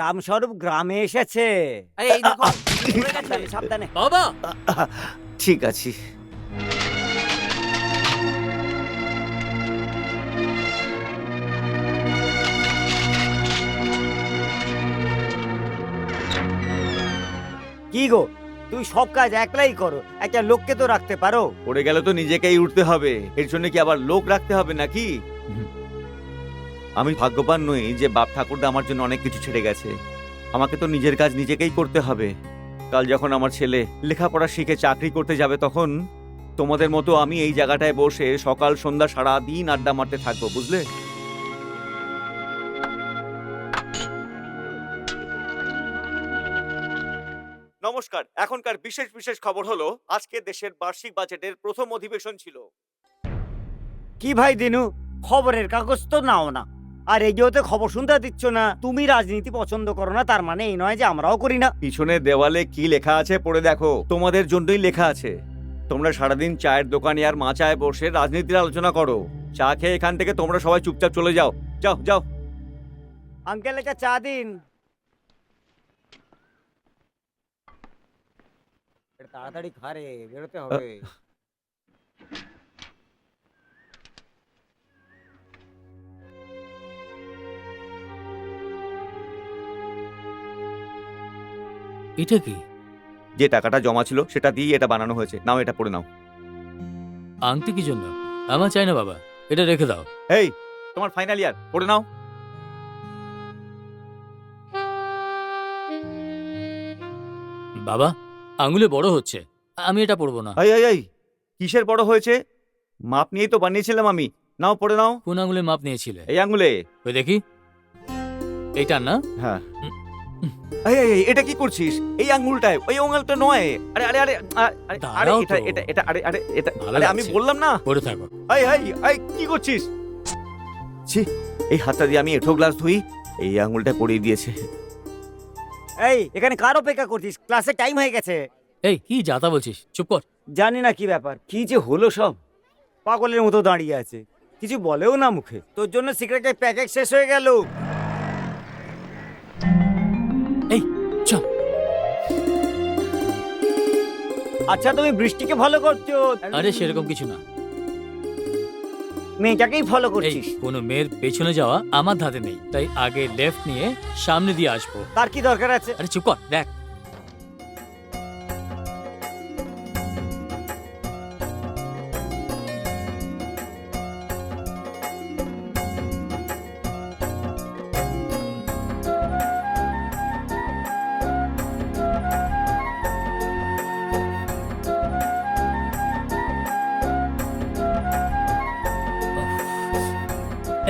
রামস্বরূপ গ্রামে এসেছে। এই, এই দেখো, পড়ে গেছে। সাবধানে সাবধানে। বাবা! ঠিক আছে। কি গো তুই সব কাজ একলাই করো একটা লোককে তো রাখতে পারো। পড়ে গেলে তো নিজেকেই উঠতে হবে। এর জন্য কি আবার লোক রাখতে হবে নাকি? আমি ভাগ্যবান নই যে বাপ ঠাকুরদা আমার জন্য অনেক কিছু ছেড়ে গেছে। আমাকে তো নিজের কাজ নিজেকেই করতে হবে। কাল যখন আমার ছেলে লেখাপড়া শিখে চাকরি করতে যাবে তখন তোমাদের মতো আমি এই জায়গাটায় বসে সকাল, সন্ধ্যা সারা দিন আড্ডা মারতে থাকব, বুঝলে? নমস্কার, এখনকার বিশেষ বিশেষ খবর হলো, আজকে দেশের বার্ষিক বাজেটের প্রথম অধিবেশন ছিল। কি ভাই দিনু? খবরের কাগজ তো নাও না। আর রেডিওতে খবর শুনতে দিচ্ছ না। তুমি রাজনীতি পছন্দ করো না তার মানে এই নয় যে আমরাও করি না। পিছনে দেওয়ালে কি লেখা আছে পড়ে দেখো। তোমাদের জন্যই লেখা আছে। তোমরা সারাদিন চায়ের দোকানে আর মা চায় বসে রাজনীতির আলোচনা করো। চা খেয়ে এখান থেকে তোমরা সবাই চুপচাপ চলে যাও। যাও যাও। আঙ্কেল একটা চা দিন। তাড়াতাড়ি খারে বেরোতে হবে। এটা কি? যে টাকাটা জমা ছিল সেটা দিয়ে এটা বানানো হয়েছে। নাও এটা পড়ে নাও। আংটি কি জন্য? আমার চাই না বাবা। এটা রেখে দাও। এই তোমার ফাইনাল ইয়ার পড়ে নাও। বাবা আঙুলে বড় হচ্ছে। আমি এটা পরবো না। এই এই এই কিসের বড় হয়েছে? মাপ নিয়েই তো বানিয়েছিলাম আমি। নাও পড়ে নাও। কোন আঙুলে মাপ নিয়েছিলে? এই আঙ্গুলে ওই দেখি। এইটা না? হ্যাঁ। এই এই, এটা কি করছিস? এই আঙ্গুলটায় ওই আঙ্গুলটা নয়। আরে আরে আরে আরে, দাঁড়াও এটা তো। এটা এটা আরে আরে এটা ভালো আরে আমি লাগছে। বললাম না। পরে থাকো। এই এই এই কি করছিস? ছি এই হাতটা দিয়ে আমি এঠো গ্লাস ধুই এই আঙুলটা পড়িয়ে দিয়েছে। এই এখানে কার অপেক্ষা করছিস? ক্লাসে টাইম হয়ে গেছে। এই কি যাতা বলছিস? চুপ কর। জানি না কি ব্যাপার কি যে হলো সব। পাগলের মতো দাঁড়িয়ে আছে। কিছু বলেও না মুখে। তোর জন্য সিগারেটের প্যাকেট শেষ হয়ে গেল। আচ্ছা তুমি বৃষ্টিকে ফলো করছ। আরে সেরকম কিছু না। মেয়েটাকেই ফলো এই করছিস? কোনো মেয়ের পেছনে যাওয়া আমার ধাতে নেই। তাই আগে লেফট নিয়ে সামনে দিয়ে আসব। তার কি দরকার আছে? আরে চুপ কর দেখ।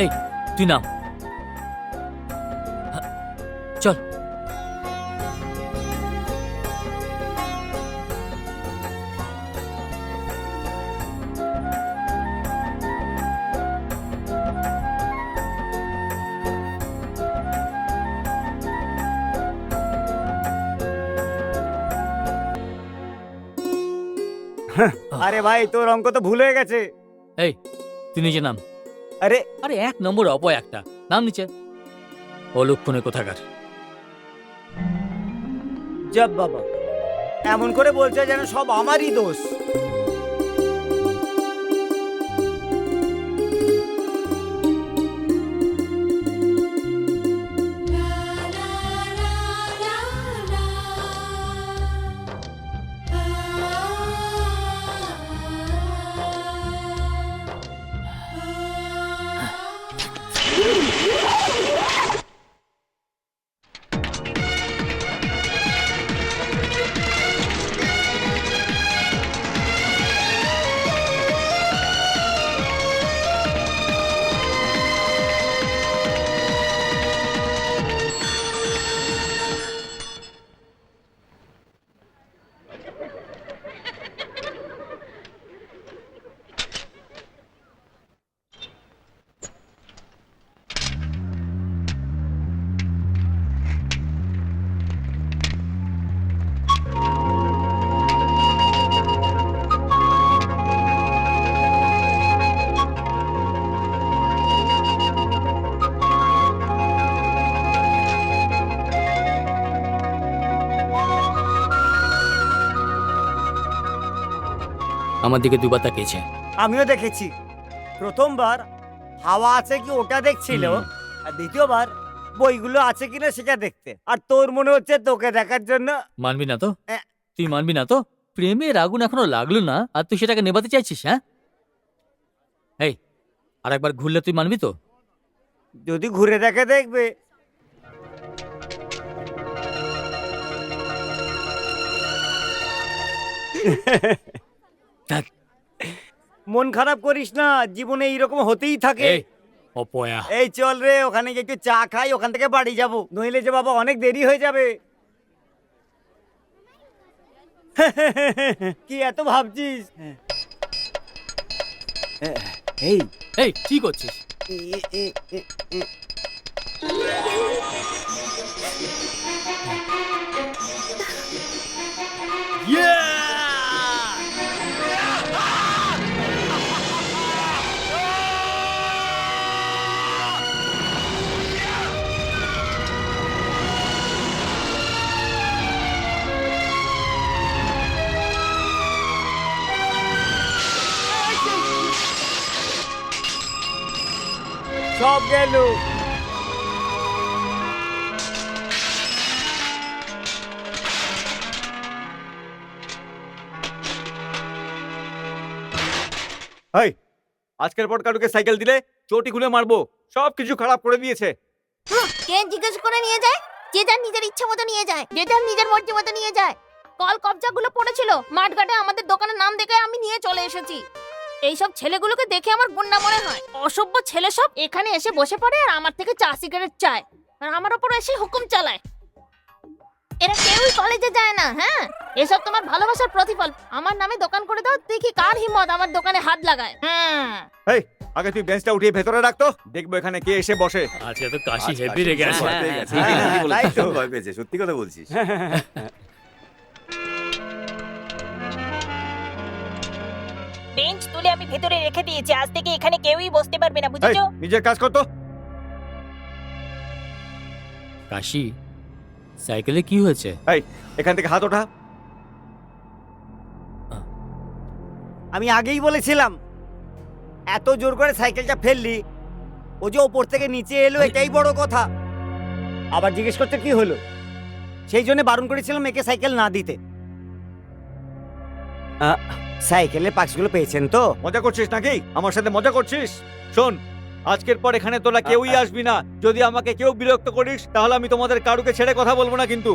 এই তুই নাম। হ্যাঁ, চল আরে ভাই তোর অঙ্ক তো ভুল হয়ে গেছে। এই তুই নিজে নাম। আরে আরে এক নম্বর অপয় একটা। নাম নিচে। অলক্ষণে কোথাকার? জব বাবা এমন করে বলছে যেন সব আমারই দোষ। Oh, my God. আমার দিকে দুবার তাকিয়েছে। আমিও দেখেছি। প্রথমবার হাওয়া আছে কি ওটা দেখছিল আর দ্বিতীয়বার বইগুলো আছে কিনা সেটা দেখতে। আর তোর মনে হচ্ছে তোকে দেখার জন্য মানবি না তো। তুই মানবি না তো? প্রেমের আগুন এখনও লাগল না আর তুই সেটাকে নেবাতে চাইছিস হ্যাঁ? এই আর একবার ঘুরলে তুই মানবি তো? যদি ঘুরে দেখে দেখবে। মন খারাপ করিস না জীবনে এইরকম হতেই থাকে। এই অপয়া এই চল রে ওখানে গিয়ে একটু চা খাই ওখান থেকে বাড়ি যাব। নইলে যে বাবা অনেক দেরি হয়ে যাবে। কি এত ভাবছিস? এই। এই কি করছিস? সব গেল। এই আজকের পর কারুকে সাইকেল দিলে চটি খুলে মারবো সব কিছু খারাপ করে দিয়েছে। কে জিজ্ঞেস করে নিয়ে যায়? যে যার নিজের ইচ্ছে মতো নিয়ে যায় যে যার নিজের মর্জি মতো নিয়ে যায়। কল কবজাগুলো পড়েছিল মাঠঘাটে আমাদের দোকানের নাম দেখে আমি নিয়ে চলে এসেছি। এইসব ছেলেগুলোকে দেখে আমার গুন্ডা মনে হয়। অসভ্য ছেলে সব এখানে এসে বসে পড়ে আর আমার থেকে চা সিগারেট চায়। আর আমার ওপর এসে হুকুম চালায়। এরা কেউই কলেজে যায় না হ্যাঁ? এসব তোমার ভালোবাসার প্রতিফল। আমার নামে দোকান করে দাও দেখি কার হিম্মত আমার দোকানে হাত লাগায়। হ্যাঁ। এই আগে তুই বেঞ্চটা উঠিয়ে ভেতরে রাখতো দেখব এখানে কে এসে বসে। আজকে তো কাশি হেভি রেগে আছে। গেছে। হ্যাঁ, ঠিকই বলেছিস, তাই তো। ভয় পেয়েছে সত্যি কথা বলছিস। বেঞ্চ তুলে আমি ভেতরে রেখে দিয়েছি। আজ থেকে এখানে কেউই বসতে পারবে না বুঝেছ? নিজের কাজ করতো কাশি সাইকেলে কি হয়েছে? এই এখান থেকে হাত ওঠা। আমি আগেই বলেছিলাম এত জোর করে সাইকেলটা ফেললি ও যে ওপর থেকে নিচে এলো এটাই বড় কথা। আবার জিজ্ঞেস করতে কি হলো? সেই জন্য বারণ করেছিলাম একে সাইকেল না দিতে। আহ, সাইকেলের পার্টসগুলো পেয়েছেন তো? মজা করছিস নাকি? আমার সাথে মজা করছিস? শোন আজকের পর এখানে তোরা কেউই আসবি না। যদি আমাকে কেউ বিরক্ত করিস তাহলে আমি তোমাদের কারুকে ছেড়ে কথা বলব না কিন্তু।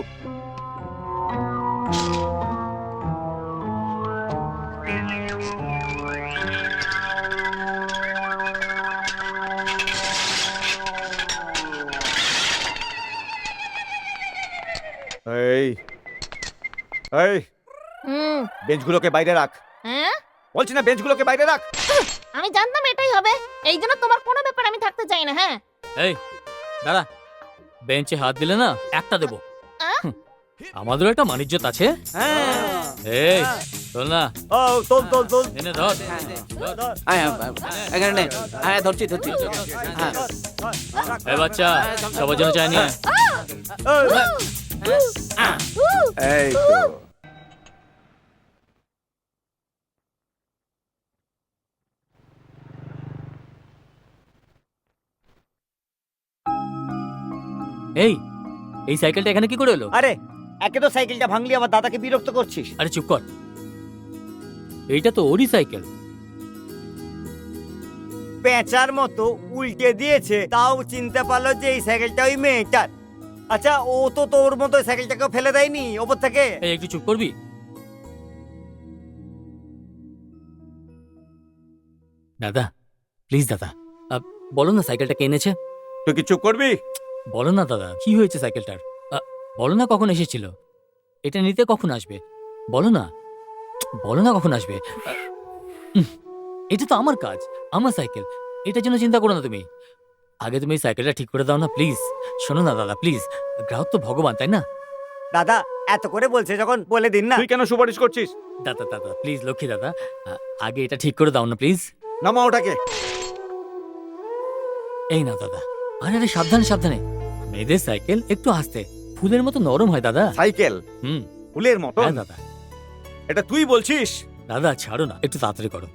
এই এই। বেঞ্চগুলোকে বাইরে রাখ। বলছি না বেঞ্চগুলোকে বাইরে রাখ আমি জানতাম এটাই হবে এই জন্য তোমার কোনো ব্যাপার আমি থাকতে চাই না হ্যাঁ এই দাঁড়া বেঞ্চে হাত দিলে না একটা দেবো আমাদেরও একটা মানিজ্যত আছে হ্যাঁ এই চল না ও তোল তোল তোল এনে ধর। আয়, এখানে নে। হ্যাঁ ধরছি ধরছি হ্যাঁ এই বাচ্চা সবার জন্য চাই নিয়ে এই তো এই এই সাইকেলটা এখানে কি করে এলো? আরে একে তো সাইকেলটা ভাঙলি আবার দাদাকে বিরক্ত করছিস। আরে চুপ কর। এইটা তো ওরই সাইকেল। পেঁচার মতো উল্টে দিয়েছে তাও চিনতে পারল যে এই সাইকেলটা ওই মেয়েটার। আচ্ছা ও তো তোর মতো সাইকেলটাকে ফেলে দেয়নি ওপর থেকে? এই একটু চুপ করবি? দাদা প্লিজ দাদা বলো না সাইকেলটা কে এনেছে? তুই কি চুপ করবি? বলো না দাদা কি হয়েছে সাইকেলটার? বলো না কখন এসেছিল। এটা নিতে কখন আসবে? বলো না। বলো না কখন আসবে। এটা তো আমার কাজ আমার সাইকেল। এটার জন্য চিন্তা করো না তুমি। আগে তুমি এই সাইকেলটা ঠিক করে দাও না প্লিজ। শোনো না দাদা প্লিজ। গ্রাহক তো ভগবান তাই না? দাদা এত করে বলছে যখন বলে দিন না। তুই কেন সুপারিশ করছিস? দাদা দাদা প্লিজ লক্ষ্মী দাদা আগে এটা ঠিক করে দাও না প্লিজ। নামা ওটাকে। এই না দাদা। আরে আরে সাবধানে সাবধানে। মেয়েদের সাইকেল একটু আস্তে ফুলের মতো নরম হয় দাদা। সাইকেল? হুম। ফুলের মতো হ্যাঁ দাদা। এটা তুই বলছিস? দাদা ছাড়ো না একটু তাড়াতাড়ি করো।